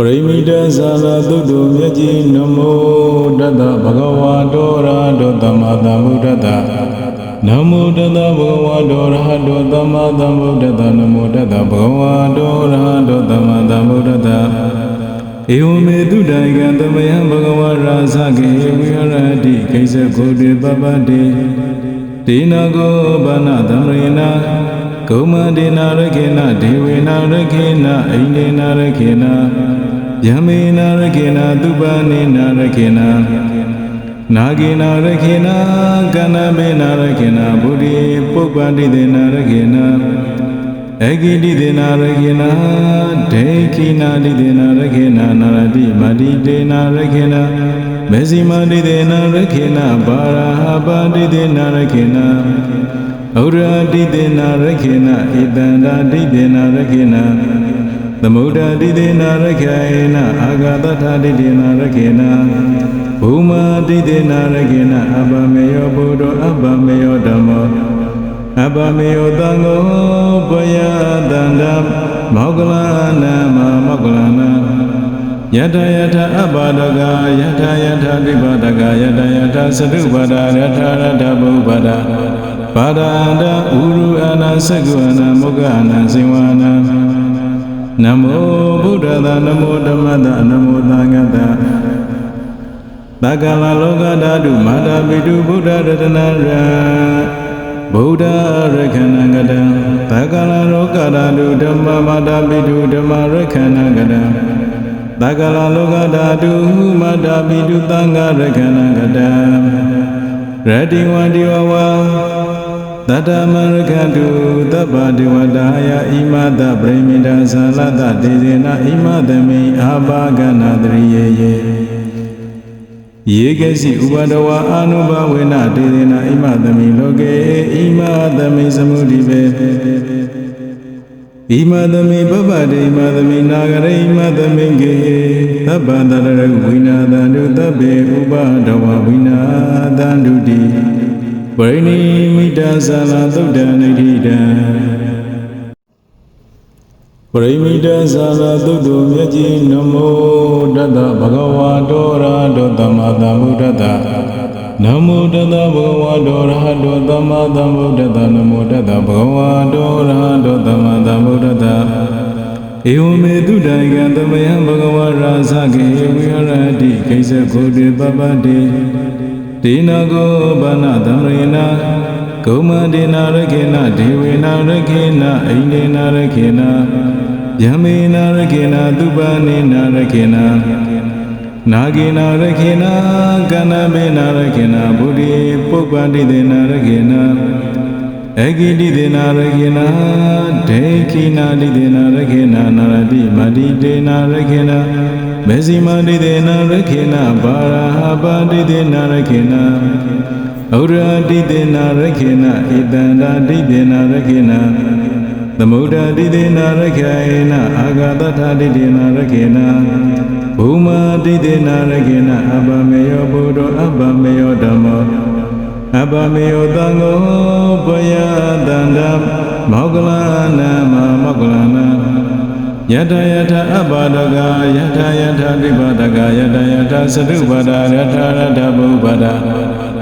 ပရိမိတဇာလသုတ္တမြတ်ကြီးနမောတတ္တဗုဒ္ဓဝါတောရာတောသမ္မာသမ္ဗုဒ္ဓတ္တနမောတတ္တဘဂဝါတောရဟတောသမ္မာသမ္ဗုဒ္ဓတ္တနမောတတ္တဘဂဝါတောရဟတောသမ္မာသမ္ဗုဒ္ဓတ္တဧဝမေတုတိုင်ကံသမယံဘဂဝါရာဇကေဝိဟရတိကိစ္စကိုတေပပတိဒေနကောဘာနာသမရေနာဂௌမန္ဒေနာရခေနဒေဝေနာရခေနအိန္ဒေနာရခေန ယမေနာရခေနသုပနေနာရခေနနာဂေနာရခေနကဏမေနာရခေနဗုဒ္ဓေပုပ္ပန္တိတေနာရခေနအဂိတိတေနာရခေနဒေခိနာတိတေနာရခေနနာရတိမတိတေနာရခေနမေဇိမတိတေနာရခေနဘာရာဟပါတိတေနာရခေနဩရတိတေနာရခေနဣတန္တာတိတေနာရခေန သမုဒ္ဒတိတေနာရခေနအာဂတထာတိတေနာရခေနဘူမာတိတေနာရခေနအဘမေယောဘုဒ္ဓအဘမေယောဓမ္မောအဘမေယောသံဃောပယတန္တမောကလနာမမောကလနာယထယထအဘဒကယထယထတိပဒကယထယထသတုပဒရထရထဘုပဒပါဒန္တဥရုအနာသကုအနာမုခအနာစေဝနာ နမောဗုဒ္ဓသာနမောဓမ္မသာနမောသံဃတာသက္ကလလောကဓာတုမာတာပိတုဗုဒ္ဓရတနာရဗုဒ္ဓရခဏကတံသက္ကလလောကဓာတုဓမ္မမာတာပိတုဓမ္မရခဏကတံသက္ကလလောကဓာတုမာတာပိတုသံဃရခဏကတံရတိဝတိဝဝ တတမရခတုသဗ္ဗဒေဝတာယဣမတပရိမိတာဇာလတတေဇေနဣမသမိအာဘာဂနာတရိယေယေယေကစီဥပဒဝအာနုဘဝေနတေဇေနဣမသမိလောကေဣမသမိသမုဒိဘေဣမသမိပပတေဣမသမိနာဂရိဣမသမိကေသဗ္ဗန္တရဝိနာတန္တုသဗ္ဗေဥပဒဝဝိနာတန္တုတိ ဝရိဏိမိတသလာသုတ်တံနိဋ္ဌိတံပရိမိတသလာသုတ်တုမြတ်ကြီးနမောတတ္တဗဂဝါတောရာတောသမ္မာသမ္ဗုဒ္ဓတ္တနမောတတ္တဗဂဝါတောရဟတောသမ္မာသမ္ဗုဒ္ဓတ္တနမောတတ္တဗဂဝါတောရဟတောသမ္မာသမ္ဗုဒ္ဓတ္တဧဝမေတုတိုင်ကံသမယံဘဂဝါရာဇကေဝိဟရတိကိစ္စကိုတေပပတိ ဒေနကောဘာနာသမရေနာဂௌမန္ဒေနာရခေနဒေဝေနာရခေနအိန္ဒေနာရခေနယမေနာရခေနသုပနေနာရခေနနာဂေနာရခေနကဏမေနာရခေနဗုဒ္ဓေပုပ္ပန္တိတေနာရခေန အဂိတိတေနာရခေနဒေခိနာတိတေနာရခေနနာရတိမတိတေနာရခေနမေဇိမတိတေနာရခေနဘာရာဟပါတိတေနာရခေနဩရတိတေနာရခေနဣတန္တာတိတေနာရခေနသမုဒ္ဒတိတေနာရခေနအာဂတထာတိတေနာရခေနဘူမာတိတေနာရခေနအဘမေယောဘုဒ္ဓအဘမေယောဓမ္မော အဘမေယောသံဃောပယတန္တမောကလနာမမောကလနာယထယထအဘဒကယထယထတိပဒကယထယထသတုပဒရထရထဘုပဒ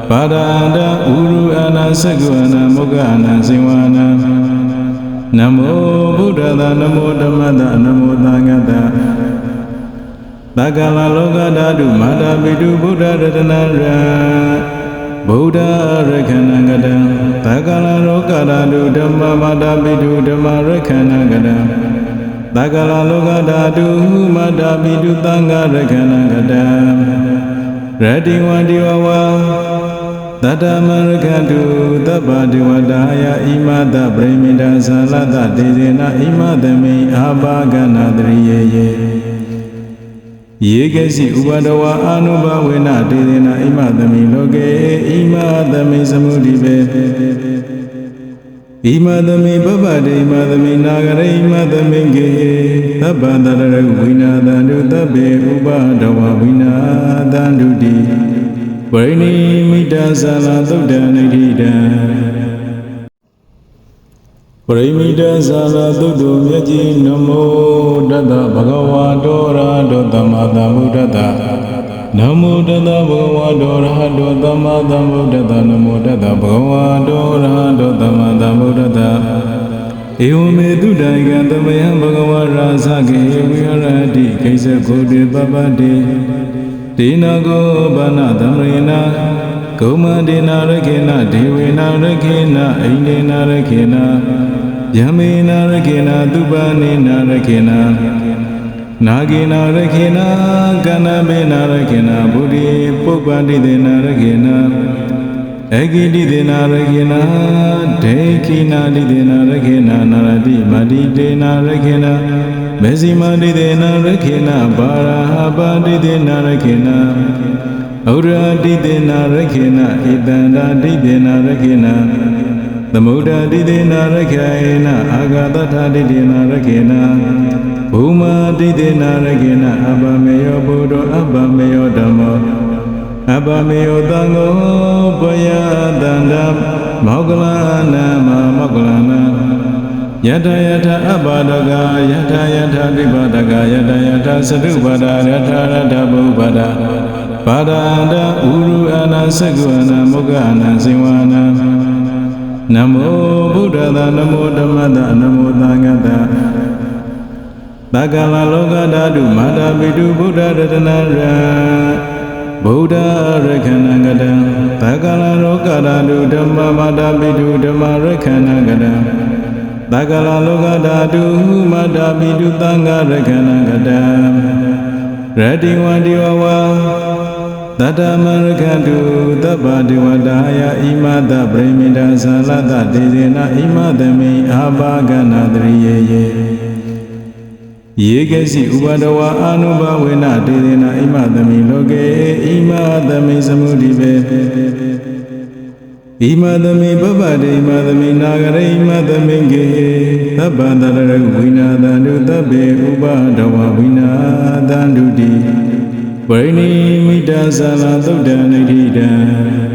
ပါဒန္တဥရုအနာသကုအနာမုခအနာဇေဝနာနမောဗုဒ္ဓသာနမောဓမ္မသာနမောသံဃတသက္ကလလောကဓာတုမာတာပိတုဗုဒ္ဓရတနာရ ဗုဒ္ဓရခဏကတံသက္ကလလောကဓာတုဓမ္မမာတာပိတုဓမ္မရခဏကတံသက္ကလလောကဓာတုမာတာပိတုသံဃရခဏကတံရတိဝတိဝဝတတမရခတုသဗ္ဗဒေဝတာယဣမတပရိမိတာဇာလတတေဇေနဣမသမိအာဘာဂနာတရိယေယေ ယေကစီဥပဒဝအာနုဘဝေနတေဇေနဣမသမိလောကေဣမသမိသမုဒိပေဣမသမိပပတေဣမသမိနာဂရိဣမသမိကေသဗ္ဗန္တရဝိနာတန္တုသဗ္ဗေဥပဒဝဝိနာတန္တုတိဝရိဏိမိတသလာသုတ်တံနိဋ္ဌိတံပ ရိမိတဇာလသုတ္တမြတ်ကြီးနမောတတ္တဘဂဝါတောရာတောသမ္မာသမ္ဗုဒ္ဓတ္တနမောတတ္တဘဂဝါတောရဟတောသမ္မာသမ္ဗုဒ္ဓတ္တနမောတတ္တဘဂဝါတောရဟတောသမ္မာသမ္ဗုဒ္ဓတ္တဧဝမေတုတိုင်ကံသမယံဘဂဝါရာဇကေဝိဟရတိကိစ္စကိုတေပပတိဒေနကောဘာနာသမရေနာဂௌမဒေနာရခေနဒေဝေနာရခေနအိန္ဒေနာရခေန ယမေနာရခေနသူပနေနာရခေနနာဂေနာရခေနကဏမေနာရခေနဗုဒ္ဓေပုပ္ပန္တိတေနာရခေနအဂိတိတေနာရခေနဒေခိနာတိတေနာရခေနနာရတိမတိတေနာရခေနမေဇိမတိတေနာရခေနဘာရာဟပါတိတေနာရခေနဩရာတိတေနာရခေနဣတန္တာတိတေနာရခေန သမုဒ္ဒတိတေနာရခေနအာဂတထာတိတေနာရခေနဘူမာတိတေနာရခေနအပမေယောဘုဒ္ဓအပမေယောဓမ္မောအပမေယောသံဃောပယတန္တမောကလနာမမောကလနာယတယထအပဒကယထယထတိပဒကယတယထသတုပဒရထရထဘုပဒပါဒန္တဥရုအနာသကုအနာမုဂ္ဂအနာဇိဝအနာ နမောဗုဒ္ဓသာနမောဓမ္မသာနမောသံဃတသက္ကလလောကဓာတုမာတာပိတုဗုဒ္ဓရတနာရဗုဒ္ဓရခဏကတံသက္ကလလောကဓာတုဓမ္မမာတာပိတုဓမ္မရခဏကတံသက္ကလလောကဓာတုမာတာပိတုသံဃရခဏကတံရတိဝန္တိဝဝ တတမရခတုသဗ္ဗဒေဝတာယဣမတပရိမိတာသလတတေဇေနဣမသမိအာဘာဂနာတရိယေယေယေကစီဥပါဒဝအာနုဘဝေနတေဇေနဣမသမိလောကေဣမသမိသမုဒိပေဣမသမိပပတေဣမသမိနာဂရိဣမသမိကေသဗ္ဗန္တရဝိနာသန္တုသဗ္ဗေဥပါဒဝဝိနာသန္တုတိ ပရိနိမိတ္တဇာလသုတ်တံဣတိတံ